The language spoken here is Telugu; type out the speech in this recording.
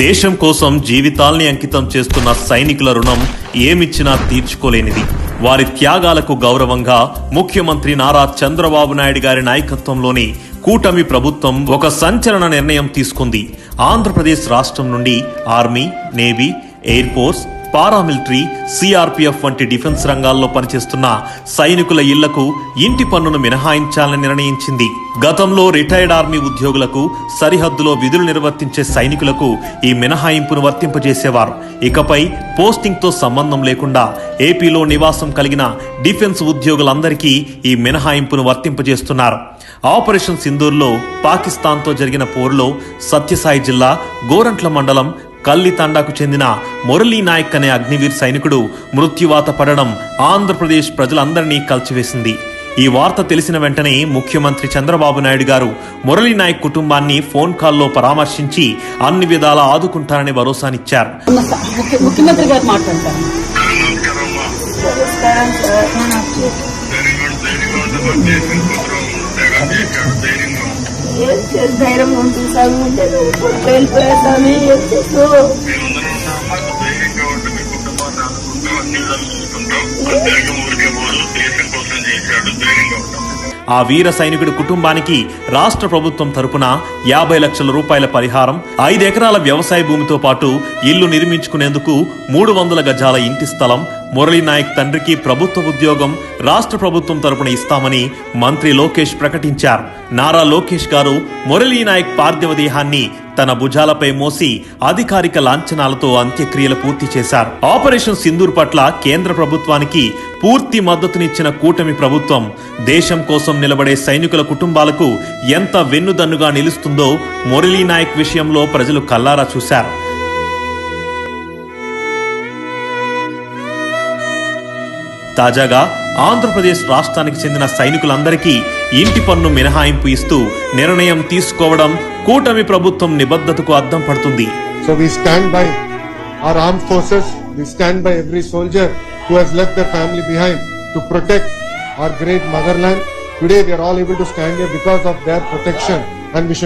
దేశం కోసం జీవితాల్ని అంకితం చేస్తున్న సైనికుల రుణం ఏమిచ్చినా తీర్చుకోలేనిది. వారి త్యాగాలకు గౌరవంగా ముఖ్యమంత్రి నారా చంద్రబాబు నాయుడు గారి నాయకత్వంలోని కూటమి ప్రభుత్వం ఒక సంచలన నిర్ణయం తీసుకుంది. ఆంధ్రప్రదేశ్ రాష్ట్రం నుండి army navy air force paramilitary CRPF వంటి డిఫెన్స్ రంగాల్లో పనిచేస్తున్న సైనికుల ఇళ్ళకు ఇంటి పన్నును మినహాయించాలని నిర్ణయించింది. గతంలో రిటైర్డ్ ఆర్మీ ఉద్యోగులకు సరిహద్దులో విధులు నిర్వర్తించే సైనికులకు ఈ మినహాయింపును వర్తింపజేసేవారు. ఇకపై పోస్టింగ్తో సంబంధం లేకుండా ఏపీలో నివాసం కలిగిన డిఫెన్స్ ఉద్యోగులందరికీ ఈ మినహాయింపును వర్తింపజేస్తున్నారు. ఆపరేషన్ సింధూర్లో పాకిస్తాన్తో జరిగిన పోరులో సత్యసాయి జిల్లా గోరంట్ల మండలం కల్లి తండాకు చెందిన మురళీ నాయక్ అనే అగ్నివీర్ సైనికుడు మృత్యువాత పడడం ఆంధ్రప్రదేశ్ ప్రజలందరినీ కలిచివేసింది. ఈ వార్త తెలిసిన వెంటనే ముఖ్యమంత్రి చంద్రబాబు నాయుడు గారు మురళీ నాయక్ కుటుంబాన్ని ఫోన్ కాల్లో పరామర్శించి అన్ని విధాలా ఆదుకుంటారని భరోసానిచ్చారు. ముఖ్యమంత్రి గారు మాట్లాడతారు. వెరీ గుడ్ ఊరికే పోదు దేశం కోసం చేశాడు ధైర్యంగా ఉంటాం ఆ వీర సైనికుడి కుటుంబానికి రాష్ట్ర ప్రభుత్వం తరపున యాభై లక్షల రూపాయల పరిహారం ఐదు ఎకరాల వ్యవసాయ భూమితో పాటు ఇల్లు నిర్మించుకునేందుకు మూడు వందల గజాల ఇంటి స్థలం మురళీ నాయక్ తండ్రికి ప్రభుత్వ ఉద్యోగం రాష్ట్ర ప్రభుత్వం తరపున ఇస్తామని మంత్రి లోకేష్ ప్రకటించారు. నారా లోకేష్ గారు మురళీ నాయక్ పార్థివ దేహాన్ని తన భుజాలపై మోసి అధికారిక లాంఛనాలతో అంత్యక్రియలు పూర్తి చేశారు. ఆపరేషన్ సింధూర్ పట్ల కేంద్ర ప్రభుత్వానికి పూర్తి మద్దతునిచ్చిన కూటమి ప్రభుత్వం దేశం కోసం నిలబడే సైనికుల కుటుంబాలకు ఎంత వెన్నుదన్నుగా నిలుస్తుందో మురళీ నాయక్ విషయంలో ప్రజలు కల్లారా చూశారు. తాజాగా ఆంధ్రప్రదేశ్ రాష్ట్రానికి చెందిన సైనికులందరికీ ఇంటి పన్ను మినహాయింపు ఇస్తూ నిర్ణయం తీసుకోవడం కూటమి ప్రభుత్వం నిబద్ధతకు అర్థం పడుతుంది. So stand by our arm left family behind our great motherland protection and we